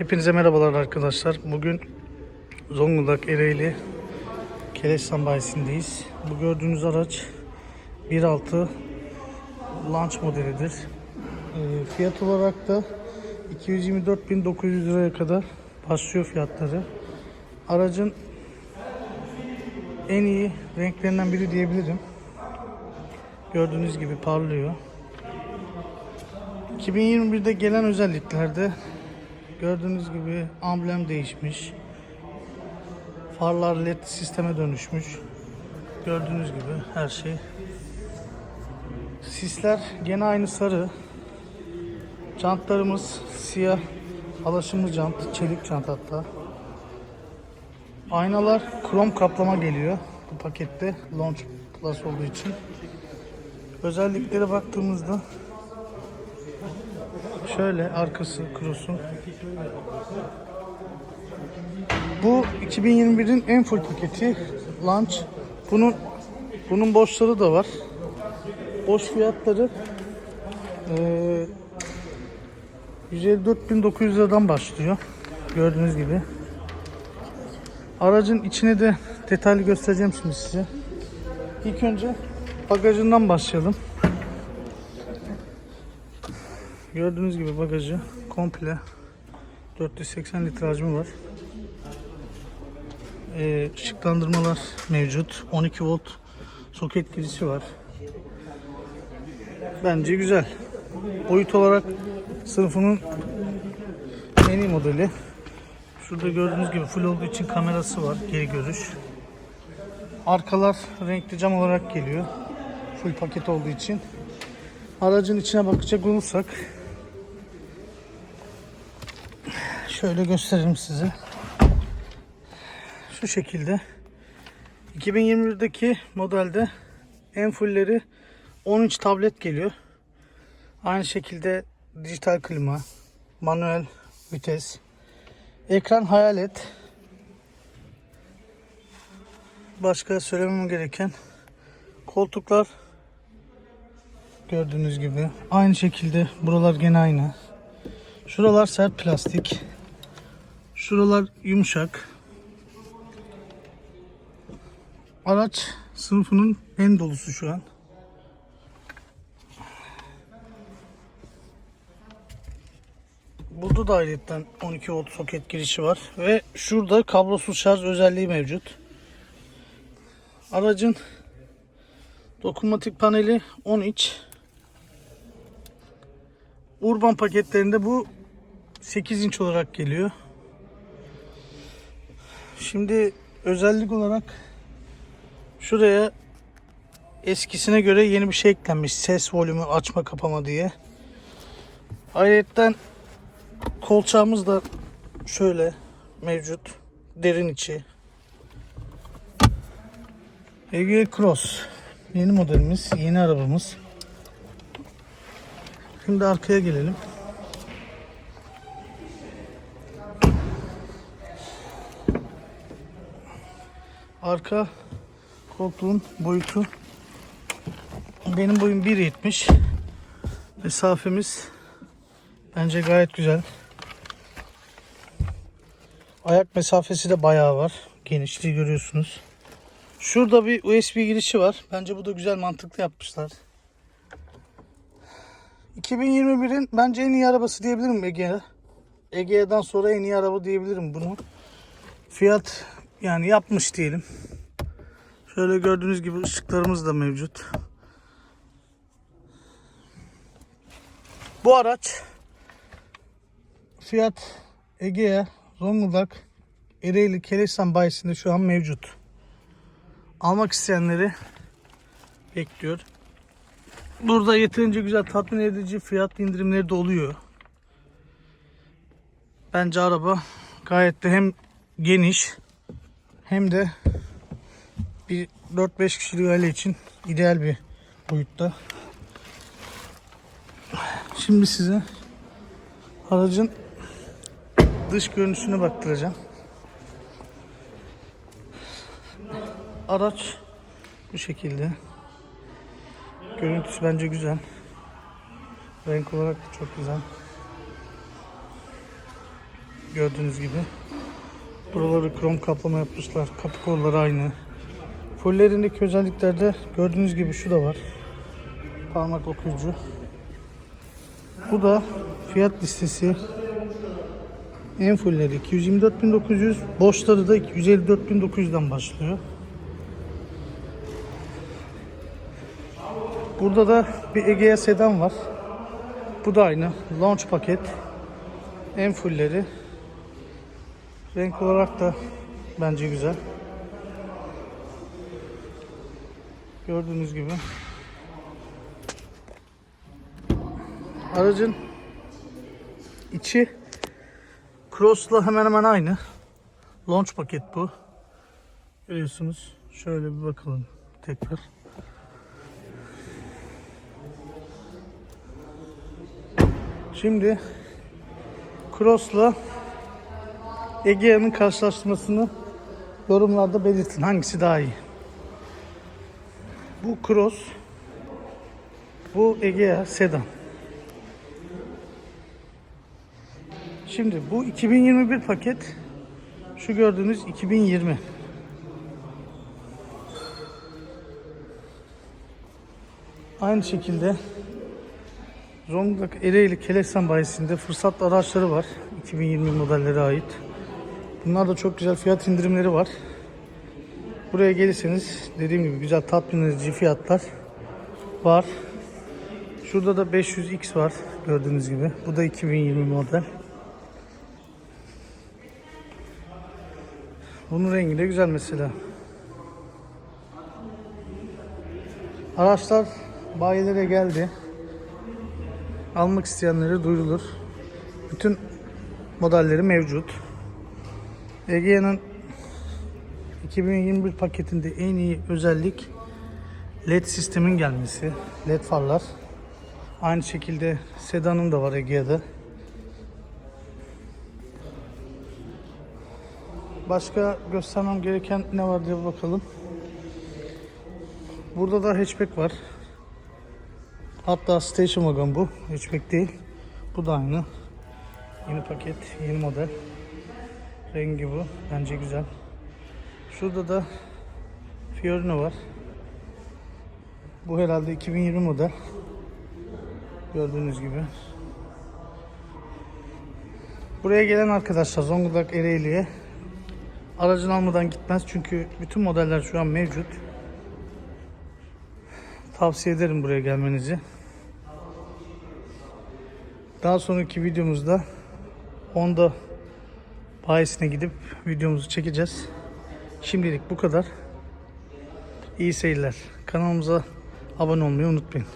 Hepinize merhabalar arkadaşlar. Bugün Zonguldak Ereğli Keleşsan bayisindeyiz. Bu gördüğünüz araç 1.6 launch modelidir. Ee, fiyat olarak da 224.900 liraya kadar başlıyor fiyatları. Aracın en iyi renklerinden biri diyebilirim. Gördüğünüz gibi parlıyor. 2021'de gelen özelliklerde gördüğünüz gibi amblem değişmiş. Farlar led sisteme dönüşmüş. Gördüğünüz gibi her şey. Sisler gene aynı sarı. Jantlarımız siyah alaşımlı jant, çelik jant hatta. Aynalar krom kaplama geliyor bu pakette Launch Plus olduğu için. Özelliklere baktığımızda Şöyle arkası kurusun. Bu 2021'in en full paketi Launch. Bunun bunun boşları da var. Boş fiyatları eee 154.900 liradan başlıyor. Gördüğünüz gibi. Aracın içine de detaylı göstereceğim şimdi size. İlk önce bagajından başlayalım. Gördüğünüz gibi bagajı komple 480 litre hacmi var. Ee, ışıklandırmalar mevcut. 12 volt soket girişi var. Bence güzel. Boyut olarak sınıfının en iyi modeli. Şurada gördüğünüz gibi full olduğu için kamerası var. Geri görüş. Arkalar renkli cam olarak geliyor. Full paket olduğu için. Aracın içine bakacak olursak şöyle gösteririm size. Şu şekilde 2021'deki modelde en fullleri 10 inç tablet geliyor. Aynı şekilde dijital klima, manuel vites, ekran hayalet. Başka söylemem gereken koltuklar Gördüğünüz gibi. Aynı şekilde buralar gene aynı. Şuralar sert plastik. Şuralar yumuşak. Araç sınıfının en dolusu şu an. Burada da ayrıca 12 volt soket girişi var ve şurada kablosuz şarj özelliği mevcut. Aracın dokunmatik paneli 10 inç. Urban paketlerinde bu 8 inç olarak geliyor. Şimdi özellik olarak şuraya eskisine göre yeni bir şey eklenmiş. Ses volümü açma kapama diye. Ayrıca kolçağımız da şöyle mevcut. Derin içi. Ege Cross. Yeni modelimiz, yeni arabamız. Şimdi arkaya gelelim. Arka koltuğun boyutu. Benim boyum 1.70 mesafemiz bence gayet güzel. Ayak mesafesi de bayağı var. Genişliği görüyorsunuz. Şurada bir USB girişi var. Bence bu da güzel mantıklı yapmışlar. 2021'in bence en iyi arabası diyebilirim Ege'ye. Ege'den sonra en iyi araba diyebilirim bunu. Fiyat yani yapmış diyelim. Şöyle gördüğünüz gibi ışıklarımız da mevcut. Bu araç Fiyat Ege'ye Zonguldak Ereğli Keleşsan bayisinde şu an mevcut. Almak isteyenleri bekliyor. Burada yeterince güzel tatmin edici fiyat indirimleri de oluyor. Bence araba gayet de hem geniş hem de bir 4-5 kişilik aile için ideal bir boyutta. Şimdi size aracın dış görünüşüne baktıracağım. Araç bu şekilde. Görüntüsü bence güzel. Renk olarak çok güzel. gördüğünüz gibi. Buraları krom kaplama yapmışlar. Kapı kolları aynı. Fullerindeki özelliklerde gördüğünüz gibi şu da var. Parmak okuyucu. Bu da fiyat listesi. En fulleri 224.900, boşları da 154.900'den başlıyor. Burada da bir Egea sedan var. Bu da aynı. Launch paket. En fulleri. Renk olarak da bence güzel. Gördüğünüz gibi. Aracın içi Cross'la hemen hemen aynı. Launch paket bu. Görüyorsunuz. Şöyle bir bakalım tekrar. Şimdi Cross'la Egea'nın karşılaştırmasını yorumlarda belirtin. Hangisi daha iyi? Bu Cross, bu Egea sedan. Şimdi bu 2021 paket. Şu gördüğünüz 2020. Aynı şekilde Zonguldak Ereğli Keleksan bayisinde fırsat araçları var. 2020 modellere ait. Bunlar da çok güzel fiyat indirimleri var. Buraya gelirseniz dediğim gibi güzel tatmin edici fiyatlar var. Şurada da 500X var gördüğünüz gibi. Bu da 2020 model. Bunun rengi de güzel mesela. Araçlar bayilere geldi. Almak isteyenlere duyurulur. Bütün modelleri mevcut. Egea'nın 2021 paketinde en iyi özellik LED sistemin gelmesi. LED farlar. Aynı şekilde sedanın da var Egea'da. Başka göstermem gereken ne var diye bakalım. Burada da hatchback var. Hatta station wagon bu. Hatchback değil. Bu da aynı. Yeni paket, yeni model. Rengi bu. Bence güzel. Şurada da Fiorino var. Bu herhalde 2020 model. Gördüğünüz gibi. Buraya gelen arkadaşlar Zonguldak Ereğli'ye aracını almadan gitmez çünkü bütün modeller şu an mevcut. Tavsiye ederim buraya gelmenizi. Daha sonraki videomuzda Honda bayisine gidip videomuzu çekeceğiz. Şimdilik bu kadar. İyi seyirler. Kanalımıza abone olmayı unutmayın.